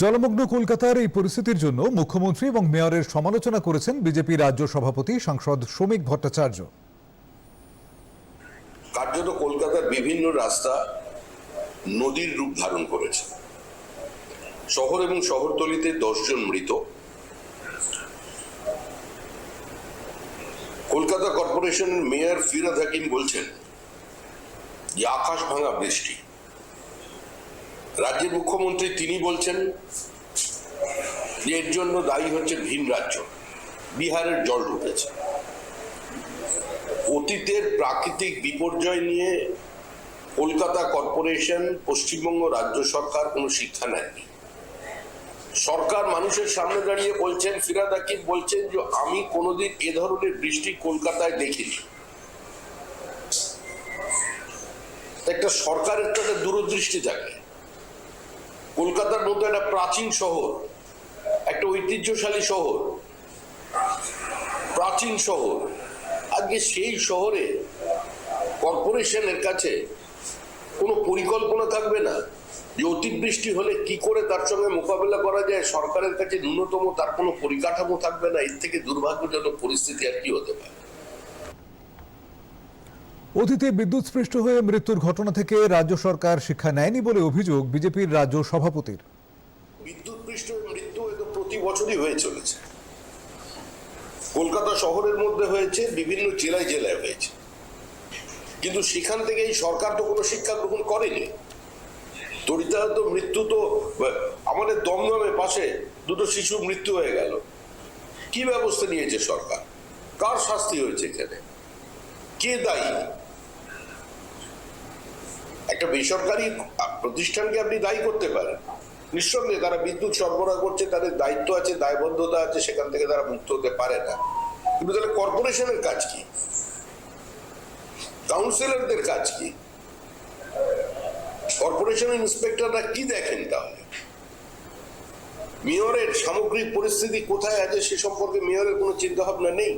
জলমগ্ন কলকাতার এই পরিস্থিতির জন্য মুখ্যমন্ত্রী এবং মেয়রের সমালোচনা করেছেন বিজেপি রাজ্য সভাপতি সাংসদ শ্রমিক ভট্টাচার্য। কার্যত কলকাতার বিভিন্ন রাস্তা নদীর রূপ ধারণ করেছে। শহর এবং শহরতলিতে দশজন মৃত। কলকাতা কর্পোরেশনের মেয়র ফিরাদ হাকিম বলছেন যে, আকাশ ভাঙা বৃষ্টি। রাজ্যের মুখ্যমন্ত্রী তিনি বলছেন যে এর জন্য দায়ী হচ্ছে ভিন রাজ্য। বিহারের জল ঢুকেছে। অতীতের প্রাকৃতিক বিপর্যয় নিয়ে কলকাতা কর্পোরেশন, পশ্চিমবঙ্গ রাজ্য সরকার কোনো শিক্ষা নেয়নি। সরকার মানুষের সামনে দাঁড়িয়ে বলছেন, ফিরাদ হাকিম বলছেন যে আমি কোনোদিন এ ধরনের বৃষ্টি কলকাতায় দেখিনি। একটা সরকারের তো একটা দূরদৃষ্টি থাকে। কলকাতার মতো একটা প্রাচীন শহর, একটা ঐতিহ্যশালী শহর, প্রাচীন শহর। আজকে সেই শহরে কর্পোরেশনের কাছে কোনো পরিকল্পনা থাকবে না যে অতিবৃষ্টি হলে কি করে তার সঙ্গে মোকাবেলা করা যায়, সরকারের কাছে ন্যূনতম তার কোনো পরিকাঠামো থাকবে না, এর থেকে দুর্ভাগ্যজনক পরিস্থিতি আর কি হতে পারে? অতীতে বিদ্যুৎস্পৃষ্ট হয়ে মৃত্যুর ঘটনা থেকে রাজ্য সরকার শিক্ষা নেয়নি বলে অভিযোগ বিজেপির রাজ্য সভাপতির। বিদ্যুৎ পৃষ্ঠ মৃত্যু প্রতি বছরই হয়ে চলেছে। কলকাতা শহরের মধ্যে হয়েছে, বিভিন্ন জেলায় জেলায় হয়েছে। কিন্তু সেখান থেকে এই সরকার তো কোনো শিক্ষা গ্রহণ করেনি। তরিতাহত মৃত্যু তো আমাদের দমদমে পাশে দুটো শিশুর মৃত্যু হয়ে গেল। কি ব্যবস্থা নিয়েছে সরকার? কার শাস্তি হয়েছে এখানে? কে দায়ী? একটা বেসরকারি প্রতিষ্ঠানকে আপনি দায়ী করতে পারেন। নিঃসন্দেহে তারা বিদ্যুৎ সরবরাহ করছে, তাদের দায়িত্ব আছে, দায়বদ্ধতা আছে, সেখান থেকে তারা মুক্ত হতে পারে না। কিন্তু তাহলে কর্পোরেশনের কাজ কি? কাউন্সিলরদের কাজ কি? কর্পোরেশনের ইন্সপেক্টররা কি দেখেন তাহলে? মেয়রের সামগ্রিক পরিস্থিতি কোথায় আছে সে সম্পর্কে মেয়রের কোনো চিন্তা ভাবনা নেই?